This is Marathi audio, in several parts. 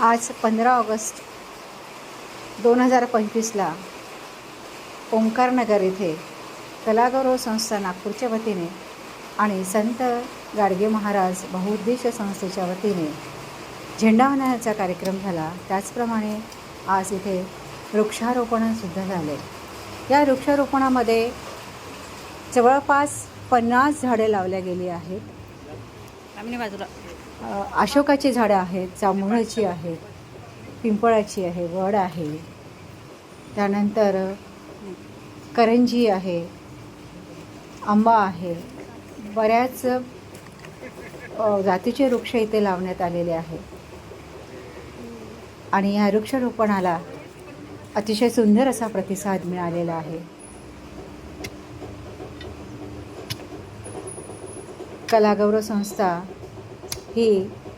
आज पंधरा ऑगस्ट दोन हजार पंचवीसला ओंकारनगर येथे कलागौरव संस्था नागपूरच्या वतीने आणि संत गाडगे महाराज बहुउद्देश संस्थेच्या वतीने झेंडावनाचा कार्यक्रम झाला. त्याचप्रमाणे आज इथे वृक्षारोपणसुद्धा झाले. या वृक्षारोपणामध्ये जवळपास पन्नास झाडे लावल्या गेली आहेत. आम्ही बाजूला. अशोकाची झाडं आहेत जांभळाची आहेत पिंपळाची आहे वड आहे. त्यानंतर करंजी आहे आंबा आहे. बऱ्याच जातीचे वृक्ष इथे लावण्यात आलेले आहे. आणि या वृक्षारोपणाला अतिशय सुंदर असा प्रतिसाद मिळालेला आहे. कलागौरव संस्था ही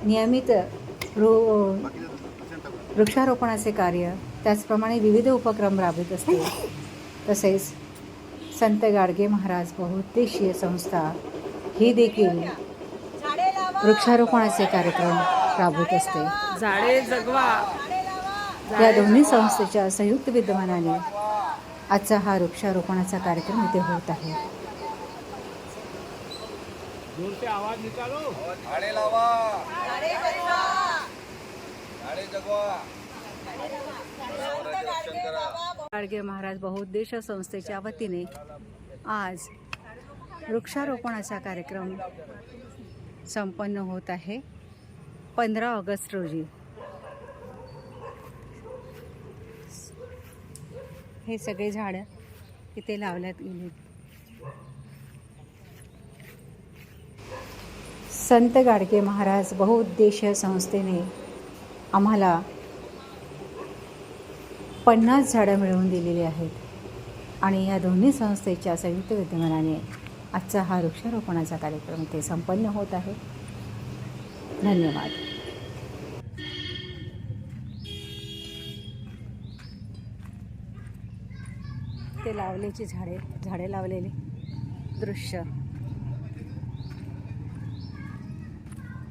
नियमित वृ वृक्षारोपणाचे कार्य त्याचप्रमाणे विविध उपक्रम राबवित असते. तसेच संत गाडगे महाराज बहुउद्देशीय संस्था ही देखील वृक्षारोपणाचे कार्यक्रम राबवत असते. झाडे जगवा. या दोन्ही संस्थेच्या संयुक्त विद्यमानाने आजचा हा वृक्षारोपणाचा कार्यक्रम इथे होत आहे. झाडे लावा. झाडे जगवा. गाडगे महाराज बहुउद्देश संस्थेच्या वतीने आज वृक्षारोपणाचा कार्यक्रम संपन्न होत आहे. पंधरा ऑगस्ट रोजी. हे सगळे झाडं इथे लावण्यात गेली. संत गाडगे महाराज बहुउद्देशीय संस्थेने आम्हाला पन्नास झाडं मिळवून दिलेली आहेत. आणि या दोन्ही संस्थेच्या संयुक्त विद्यमानाने आजचा हा वृक्षारोपणाचा कार्यक्रम इथे संपन्न होत आहे. धन्यवाद. ते लावलेची झाडे झाडे लावलेली दृश्य.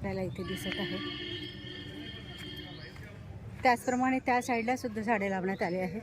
आपल्याला इथे दिसत आहे. त्याचप्रमाणे त्या साईडला सुद्धा झाडे लावण्यात आली आहेत.